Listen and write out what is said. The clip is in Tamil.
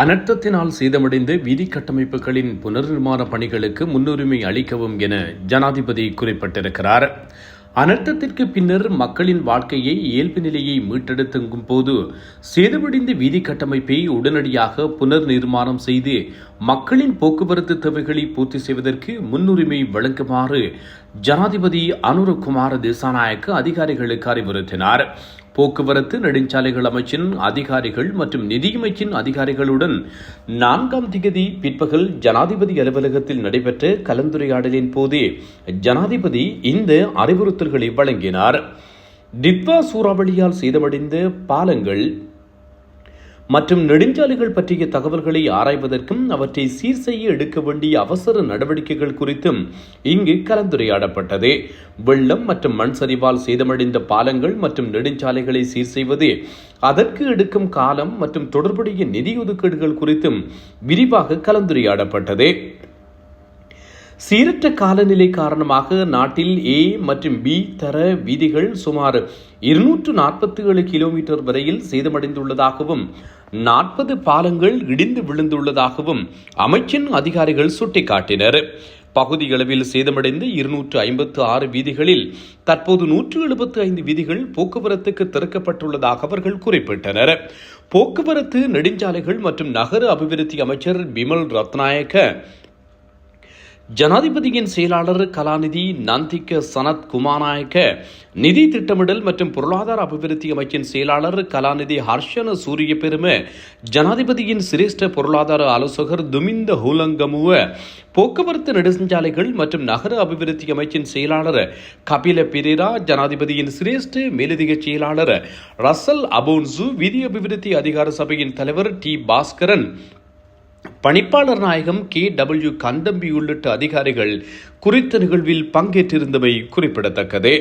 அனர்த்தத்தினால் சேதமடைந்த வீதி கட்டமைப்புகளின் புனர்நிர்மாண பணிகளுக்கு முன்னுரிமை அளிக்கவும் என ஜனாதிபதி குறிப்பிட்டிருக்கிறார். அனர்த்தத்திற்கு பின்னர் மக்களின் வாழ்க்கையை இயல்பு நிலையை மீட்டெடுத்தங்கும் போது சேதமடைந்த வீதி கட்டமைப்பை உடனடியாக புனர் நிர்மாணம் செய்து மக்களின் போக்குவரத்து தேவைகளை பூர்த்தி செய்வதற்கு முன்னுரிமை வழங்குமாறு ஜனாதிபதி அனுரகுமார திசாநாயக்க அதிகாரிகளுக்கு அறிவுறுத்தினார். போக்குவரத்து நெடுஞ்சாலைகள் அமைச்சின் அதிகாரிகள் மற்றும் நிதியமைச்சின் அதிகாரிகளுடன் நான்காம் திகதி பிற்பகல் ஜனாதிபதி அலுவலகத்தில் நடைபெற்ற கலந்துரையாடலின் போதே ஜனாதிபதி இந்த அறிவுறுத்தல்களை வழங்கினார். டிட்வா சூறாவளியால் சேதமடைந்த பாலங்கள் மற்றும் நெடுஞ்சாலைகள் பற்றிய தகவல்களை ஆராய்வதற்கும் அவற்றை சீர் செய்ய எடுக்க வேண்டிய அவசர நடவடிக்கைகள் குறித்தும் இங்கு கலந்துரையாடப்பட்டது. வெள்ளம் மற்றும் மண் சரிவால் சேதமடைந்த பாலங்கள் மற்றும் நெடுஞ்சாலைகளை சீர் செய்வது அதற்கு எடுக்கும் காலம் மற்றும் தொடர்புடைய நிதி ஒதுக்கீடுகள் குறித்தும் விரிவாக கலந்துரையாடப்பட்டது. சீரற்ற காலநிலை காரணமாக நாட்டில் ஏ மற்றும் பி தர வீதிகள் சுமார் இருநூற்று நாற்பத்தி ஏழு கிலோமீட்டர் வரையில் சேதமடைந்துள்ளதாகவும் நாற்பது பாலங்கள் இடிந்து விழுந்துள்ளதாகவும் அமைச்சின் அதிகாரிகள் சுட்டிக்காட்டினர். பகுதியளவில் சேதமடைந்த இருநூற்று ஐம்பத்து ஆறு வீதிகளில் தற்போது நூற்று எழுபத்து ஐந்து வீதிகள் போக்குவரத்துக்கு திறக்கப்பட்டுள்ளதாக அவர்கள் குறிப்பிட்டனர். போக்குவரத்து நெடுஞ்சாலைகள் மற்றும் நகர அபிவிருத்தி அமைச்சர் பிமல் ரத்நாயக்க ஜனாதிபதியின் செயலாளர் கலாநிதி நந்திக்க சனத் குமாநாயக்க நிதி திட்டமிடல் மற்றும் பொருளாதார அபிவிருத்தி அமைச்சின் செயலாளர் கலாநிதி ஹர்ஷன சூரிய பெரும ஜனாதிபதியின் சிரேஷ்ட பொருளாதார ஆலோசகர் துமிந்த ஹூலங்கமுவ போக்குவரத்து நெடுஞ்சாலைகள் மற்றும் நகர அபிவிருத்தி அமைச்சின் செயலாளர் கபில பிரேரா ஜனாதிபதியின் சிரேஷ்ட மேலதிக செயலாளர் ரசல் அபோன்சு விதி அபிவிருத்தி அதிகார சபையின் தலைவர் டி பாஸ்கரன் பணிப்பாளர் நாயகம் கே டபிள்யூ கந்தம்பி உள்ளிட்ட அதிகாரிகள் குறித்த நிகழ்வில் பங்கேற்றிருந்தமை குறிப்பிடத்தக்கது.